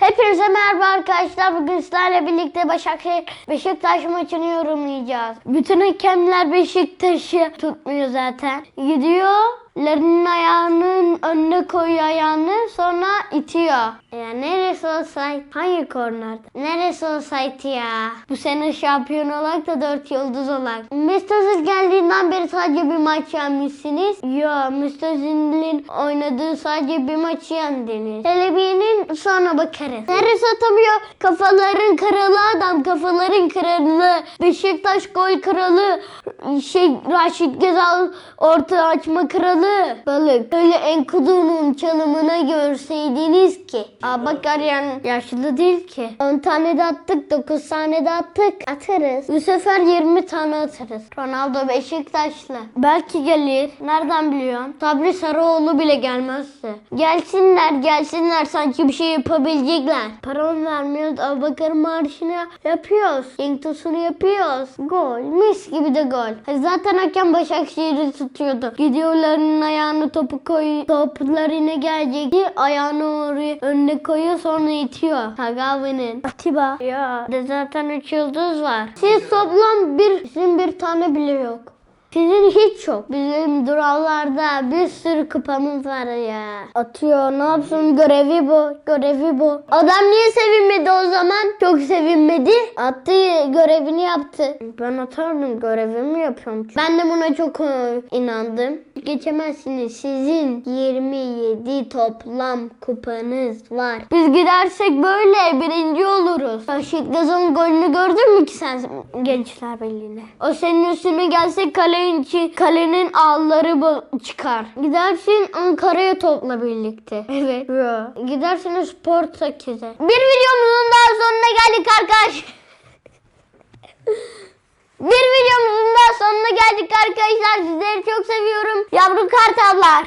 Hepinize merhaba arkadaşlar. Bugün sizlerle birlikte Başakşehir Beşiktaş maçını yorumlayacağız. Bütün hakemler Beşiktaş'ı tutmuyor zaten. Gidiyor. Larinin ayağının önüne koyuyor ayağını sonra itiyor. Ya neresi olsaydı? Hangi korner? Neresi olsaydı ya? Bu sene şampiyon olarak da 4 yıldız olarak. Mesut Özil geldiğinden beri sadece bir maç yenmişsiniz. Yo Mesut Özil'in oynadığı sadece bir maçı yendiniz. Televizyonun sonra bakarız. Neresi atamıyor? Kafaların kralı adam. Kafaların kralı. Beşiktaş gol kralı. Şey Raşit Gezal orta açma kralı. Balık. Öyle Enkudu'nun çalımına görseydiniz ki. Aa bak arayan yaşlı değil ki. 10 tane de attık. 9 tane de attık. Atarız. Bu sefer 20 tane atarız. Ronaldo Beşiktaşlı. Belki gelir. Nereden biliyorsun? Sabri Sarıoğlu bile gelmezse. Gelsinler gelsinler sanki bir şey yapabilecekler. Para mı vermiyoruz? Abubakar marşını yapıyoruz. Cenk Tosun'u yapıyoruz. Gol. Mis gibi de gol. E Zaten hakem Başakşehir'i tutuyordu. Gidiyorların ayağını topu koy. Toplarına gelecek. ki Ayağını oraya önüne koyuyor sonra itiyor. Tagavi'nin. Atiba. Ya de zaten 3 yıldız var. Siz toplam bir, sizin bir tane bile yok. Sizin hiç yok. Bizim durallarda bir sürü kupamız var ya. Atıyor ne yapsın görevi bu. Görevi bu. Adam niye sevinmedi o zaman? Çok sevinmedi. Attı görevini yaptı. Ben atardım görevimi yapıyorum. Ben de buna çok e, inandım. Geçemezsiniz. Sizin 27 toplam kupanız var. Biz gidersek böyle birinci oluruz. Raşit Gaz'ın golünü gördün mü ki sen Gençler Birliği'ne? O senin üstüne gelse kalenin, içi- kalenin ağları çıkar. Gidersin Ankara'ya topla birlikte. Evet. Yo. Gidersiniz Portekiz'e. Bir videomuzun daha sonuna geldik arkadaşlar. Bir videomuzun daha sonuna geldik arkadaşlar. Sizleri çok seviyorum. Yavru kartallar.